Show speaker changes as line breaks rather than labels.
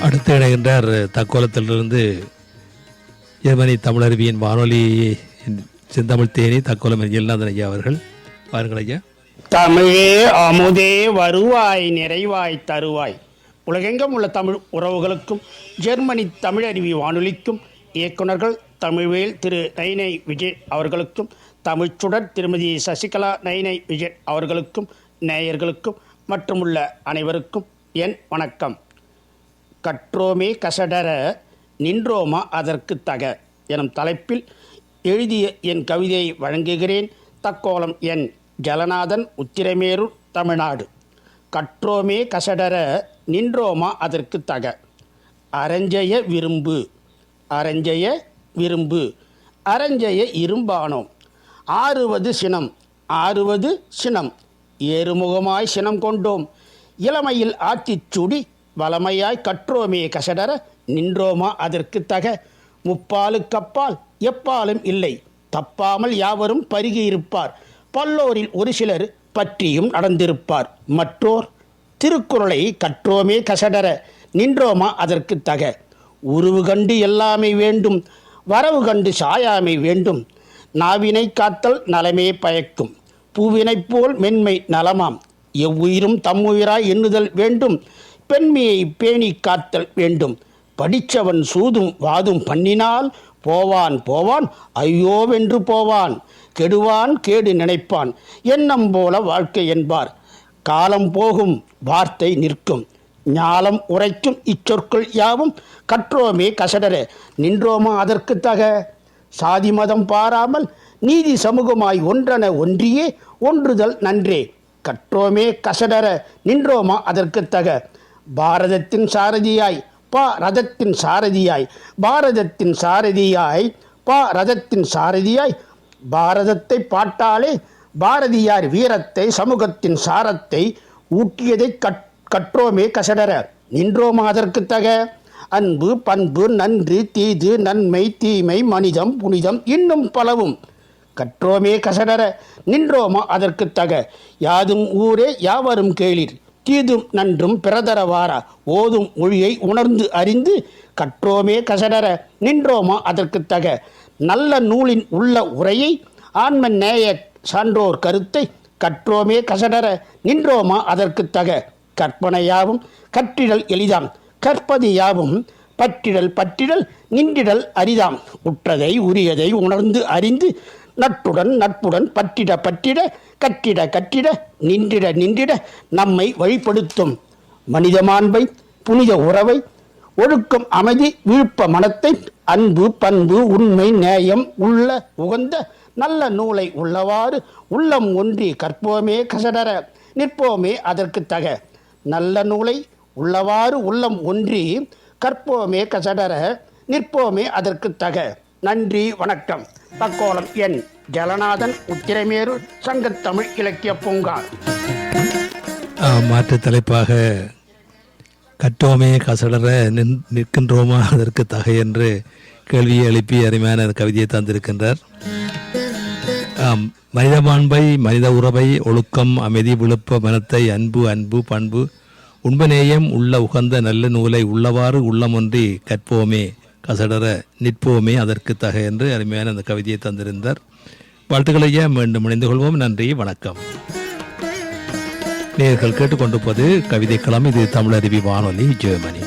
அடுத்து இணைகின்றார் தக்கோலத்திலிருந்து ஜெர்மனி தமிழருவியின் வானொலி செந்தமிழ் தேனி தக்கோலம் எல்லாதன் ஐயா அவர்கள். பாருங்கள் ஐயா.
தமிழே அமுதே வருவாய் நிறைவாய் தருவாய். உலகெங்கும் உள்ள தமிழ் உறவுகளுக்கும் ஜெர்மனி தமிழருவி வானொலிக்கும் இயக்குனர்கள் தமிழ்வேல் திரு நைனை விஜய் அவர்களுக்கும் தமிழ்ச்சுடர் திருமதி சசிகலா நைனை விஜய் அவர்களுக்கும் நேயர்களுக்கும் மற்றும் உள்ள அனைவருக்கும் என் வணக்கம். கற்றோமே கசடர நின்றோமா அதற்கு தக எனும் தலைப்பில் எழுதிய என் கவிதையை வழங்குகிறேன். தக்கோலம் என் ஜலநாதன் உத்திரமேரூர் தமிழ்நாடு. கற்றோமே கசடர நின்றோமா அதற்கு தக. அரஞ்சய விரும்பு அரஞ்சய விரும்பு. அரஞ்சய இரும்பானோம் ஆறுவது சினம். ஆறுவது சினம். ஏறுமுகமாய் சினம் கொண்டோம். இளமையில் ஆத்திச் சுடி வளமையாய் கற்றோமே கசடர நின்றோமா அதற்கு தக. முப்பாலுக்கப்பால் எப்பாலும் இல்லை. தப்பாமல் யாவரும் பருகி இருப்பார். பல்லோரில் ஒரு சிலர் பற்றியும் நடந்திருப்பார். மற்றோர் திருக்குறளை கற்றோமே கசடர நின்றோமா அதற்கு தக. உருவு கண்டு எல்லாமே வேண்டும். வரவு கண்டு சாயாமை வேண்டும். நாவினை காத்தல் நலமே பயக்கும். பூவினைப் போல் மென்மை நலமாம். எவ்வுயிரும் தம்முயிராய் எண்ணுதல் வேண்டும். பெண்மையை பேணி காத்தல் வேண்டும். படித்தவன் சூதும் வாதும் பண்ணினால் போவான் போவான் ஐயோவென்று போவான். கெடுவான் கேடு நினைப்பான். எண்ணம் போல வாழ்க்கை என்பார். காலம் போகும் வார்த்தை நிற்கும். ஞாலம் உரைக்கும் இச்சொற்கள் யாவும் கற்றோமே கசடரே. நின்றோமா அதற்கு தக? சாதி மதம் பாராமல் நீதி சமூகமாய் ஒன்றென ஒன்றியே ஒன்றுதல் நன்றே. கற்றோமே கசடர நின்றோமா அதற்கு தக? பாரதத்தின் சாரதியாய் பா ரதத்தின் சாரதியாய் பாரதத்தின் சாரதியாய் பா ரதத்தின் சாரதியாய் பாரதத்தை பாட்டாலே பாரதியார் வீரத்தை சமூகத்தின் சாரத்தை ஊட்டியதை கட் கற்றோமே கசடர நின்றோமா அதற்கு தக. அன்பு பண்பு நன்றி தீது நன்மை தீமை மனிதம் புனிதம் இன்னும் பலவும். கற்றோமே கசடர நின்றோமா அதற்கு தக. யாதும் ஊரே யாவரும் கேளிர். தீதும் நன்றும் பிறதரவாரா. ஓதும் மொழியை உணர்ந்து அறிந்து கற்றோமே கசடர நின்றோமா அதற்கு தக. நல்ல நூலின் உள்ள உரையை ஆன்ம நேய சான்றோர் கருத்தை கற்றோமே கசடர நின்றோமா அதற்கு தக. கற்பனையாவும் கற்றிடல் எளிதாம். கற்பது யாவும் பற்றிடல் பற்றிடல் நின்றிடல் அரிதாம். உற்றதை உரியதை உணர்ந்து அறிந்து நட்புடன் நட்புடன் பற்றிட பற்றிட கட்டிட கட்டிட நின்றிட நின்றிட நம்மை வழிப்படுத்தும். மனித மாண்பை புனித உறவை ஒழுக்கம் அமைதி விழுப்ப மனத்தை அன்பு பண்பு உண்மை நேயம் உள்ள உகந்த நல்ல நூலை உள்ளவாறு உள்ளம் ஒன்றி கற்போமே கசடர நிற்போமே அதற்கு தக. நல்ல நூலை உள்ளவாறு உள்ளம் ஒன்றி கற்போமே கசடர நிற்போமே அதற்கு தக. நன்றி வணக்கம். தக்கோலம் என் ஜலநாதன் உத்திரமேரு சங்கத்தமிழ் இலக்கிய பூங்கா
மாற்று தலைப்பாக கற்றோமே கசடர நின் நிற்கின்றோமா அதற்கு தகை என்று கேள்வியை எழுப்பி அருமையான கவிதையை தந்திருக்கின்றார். மனித மாண்பை மனித உறவை ஒழுக்கம் அமைதி விழுப்ப மனத்தை அன்பு அன்பு பண்பு உண்பநேயம் உள்ள உகந்த நல்ல நூலை உள்ளவாறு உள்ளமொன்றி கற்போமே கசடர நிற்போமே அதற்கு தக என்று அருமையான அந்த கவிதையை தந்திருந்தார். வாழ்த்துக்களையே மீண்டும் இணைந்து கொள்வோம். நன்றி வணக்கம். நேர்கள் கேட்டுக்கொண்டிருப்பது கவிதை களம். இது தமிழருவி வானொலி ஜெர்மனி.